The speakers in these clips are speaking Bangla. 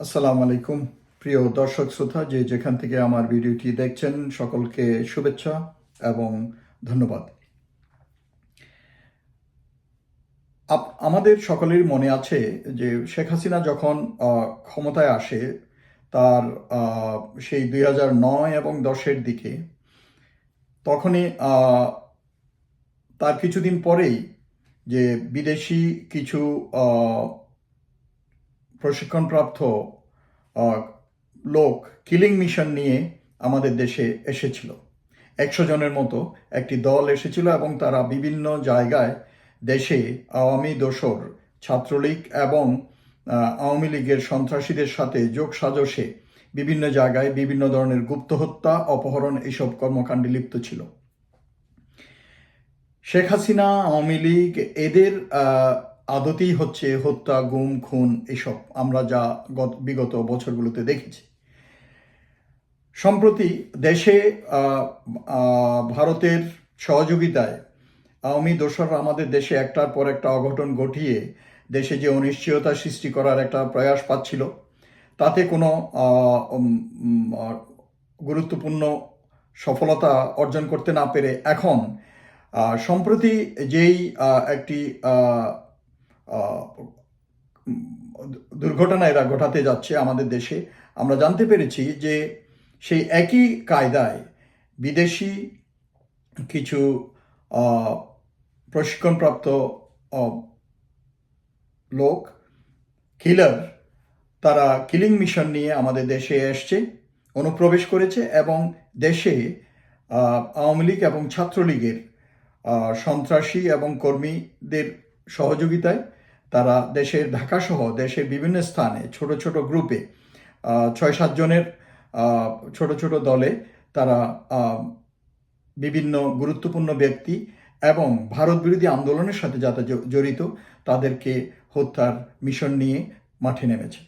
আসসালামু আলাইকুম। প্রিয় দর্শক শ্রোতা, যে যেখান থেকে আমার ভিডিওটি দেখছেন, সকলকে শুভেচ্ছা এবং ধন্যবাদ। আমাদের সকলের মনে আছে যে শেখ হাসিনা যখন ক্ষমতায় আসে, তার সেই দুই নয় এবং দশের দিকে, তখনই তার কিছুদিন পরেই যে বিদেশি কিছু প্রশিক্ষণপ্রাপ্ত লোক কিলিং মিশন নিয়ে আমাদের দেশে এসেছিল। একশো জনের মতো একটি দল এসেছিল এবং তারা বিভিন্ন জায়গায় দেশে আওয়ামী দোসর, ছাত্রলীগ এবং আওয়ামী লীগের সন্ত্রাসীদের সাথে যোগ সাজসে বিভিন্ন জায়গায় বিভিন্ন ধরনের গুপ্ত হত্যা, অপহরণ এইসব কর্মকাণ্ডে লিপ্ত ছিল। শেখ হাসিনা, আওয়ামী লীগ, এদের আদতেই হচ্ছে হত্যা, গুম, খুন এসব। আমরা যা গত- বিগত বছরগুলোতে দেখেছি। সম্প্রতি দেশে ভারতের সহযোগিতায় আওয়ামী দোসররা আমাদের দেশে একটার পর একটা অঘটন ঘটিয়ে দেশে যে অনিশ্চয়তা সৃষ্টি করার একটা প্রয়াস পাচ্ছিল, তাতে কোনো গুরুত্বপূর্ণ সফলতা অর্জন করতে না পেরে এখন সম্প্রতি যেই একটি দুর্ঘটনা এরা ঘটাতে যাচ্ছে আমাদের দেশে। আমরা জানতে পেরেছি যে সেই একই কায়দায় বিদেশি কিছু প্রশিক্ষণপ্রাপ্ত লোক কিলার তারা কিলিং মিশন নিয়ে আমাদের দেশে এসছে, অনুপ্রবেশ করেছে এবং দেশে আওয়ামী লীগ এবং ছাত্রলীগের সন্ত্রাসী এবং কর্মীদের সহযোগিতায় তারা দেশের ঢাকা সহ দেশের বিভিন্ন স্থানে ছোট ছোট গ্রুপে ছয় সাতজনের ছোট ছোট দলে তারা বিভিন্ন গুরুত্বপূর্ণ ব্যক্তি এবং ভারত বিরোধী আন্দোলনের সাথে যাতে জড়িত তাদেরকে হত্যার মিশন নিয়ে মাঠে নেমেছে।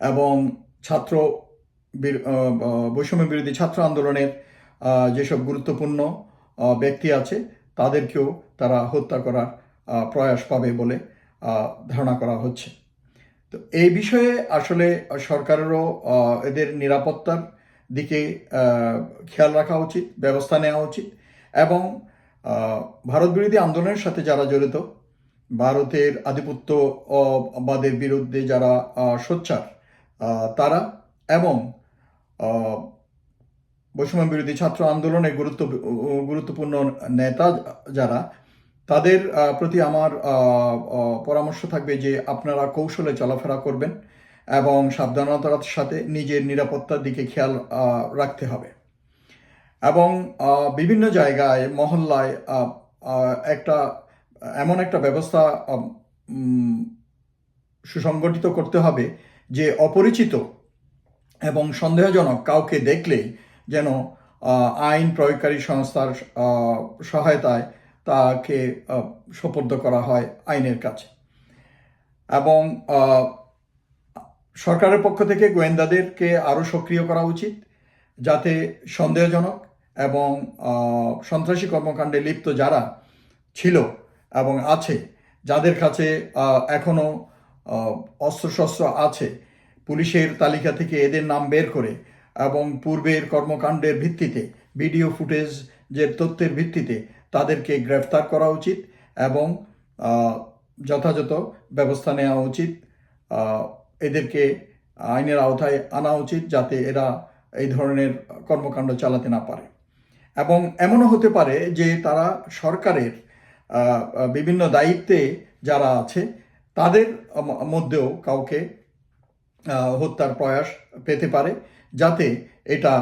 এবং ছাত্র বৈষম্য বিরোধী ছাত্র আন্দোলনের যেসব গুরুত্বপূর্ণ ব্যক্তি আছে তাদেরকেও তারা হত্যা করার প্রয়াস পাবে বলে ধারণা করা হচ্ছে। তো এই বিষয়ে আসলে সরকারেরও এদের নিরাপত্তার দিকে খেয়াল রাখা উচিত, ব্যবস্থা নেওয়া উচিত এবং ভারত বিরোধী আন্দোলনের সাথে যারা জড়িত, ভারতের আধিপত্যবাদের বিরুদ্ধে যারা সোচ্চার তারা এবং বৈষম্য বিরোধী ছাত্র আন্দোলনের গুরুত্ব, গুরুত্বপূর্ণ নেতা যারা তাদের প্রতি আমার পরামর্শ থাকবে যে আপনারা কৌশলে চলাফেরা করবেন এবং সাবধানতার সাথে নিজের নিরাপত্তার দিকে খেয়াল রাখতে হবে। এবং বিভিন্ন জায়গায়, মহল্লায় একটা, এমন একটা ব্যবস্থা সুসংগঠিত করতে হবে যে অপরিচিত এবং সন্দেহজনক কাউকে দেখলেই যেন আইন প্রয়োগকারী সংস্থার সহায়তায় তাকে সোপর্দ করা হয় আইনের কাছে। এবং সরকারের পক্ষ থেকে গোয়েন্দাদেরকে আরও সক্রিয় করা উচিত যাতে সন্দেহজনক এবং সন্ত্রাসী কর্মকাণ্ডে লিপ্ত যারা ছিল এবং আছে, যাদের কাছে এখনও অস্ত্রশস্ত্র আছে, পুলিশের তালিকা থেকে এদের নাম বের করে এবং পূর্বের কর্মকাণ্ডের ভিত্তিতে, ভিডিও ফুটেজ যে তথ্যের ভিত্তিতে তাদেরকে গ্রেফতার করা উচিত এবং যথাযথ ব্যবস্থা নেওয়া উচিত। এদেরকে আইনের আওতায় আনা উচিত যাতে এরা এই ধরনের কর্মকাণ্ড চালাতে না পারে। এবং এমনও হতে পারে যে তারা সরকারের বিভিন্ন দায়িত্বে যারা আছে, তাদের মধ্যেও কাউকে হত্যার প্রয়াস পেতে পারে যাতে এটা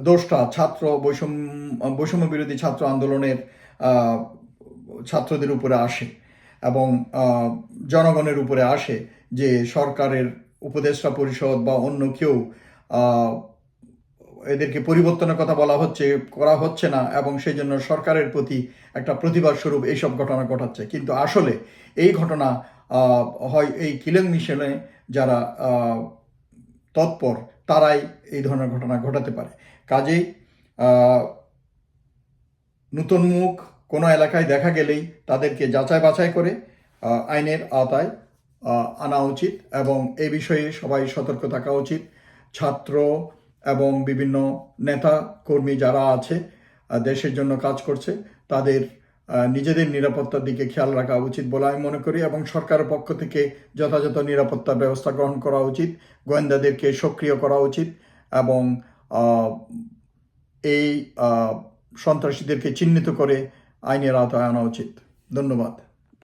দোষটা ছাত্র বৈষম্য বৈষম্য বিরোধী ছাত্র আন্দোলনের ছাত্রদের উপরে আসে এবং জনগণের উপরে আসে যে সরকারের উপদেষ্টা পরিষদ বা অন্য কেউ এদেরকে পরিবর্তনের কথা বলা হচ্ছে, করা হচ্ছে না এবং সেই জন্য সরকারের প্রতি একটা প্রতিবাদ স্বরূপ এইসব ঘটনা ঘটাচ্ছে। কিন্তু আসলে এই ঘটনা হয় এই কিলিং মিশনে যারা তৎপর তারাই এই ধরনের ঘটনা ঘটাতে পারে। কাজেই নতুন মুখ কোনো এলাকায় দেখা গেলেই তাদেরকে যাচাই বাছাই করে আইনের আওতায় আনা উচিত এবং এই বিষয়ে সবাই সতর্ক থাকা উচিত। ছাত্র এবং বিভিন্ন নেতা কর্মী যারা আছে দেশের জন্য কাজ করছে, তাদের নিজেদের নিরাপত্তার দিকে খেয়াল রাখা উচিত বলে আমি মনে করি এবং সরকারের পক্ষ থেকে যথাযথ নিরাপত্তা ব্যবস্থা গ্রহণ করা উচিত, গোয়েন্দাদেরকে সক্রিয় করা উচিত এবং এই সন্ত্রাসীদেরকে চিহ্নিত করে আইনের আওতায় আনা উচিত। ধন্যবাদ।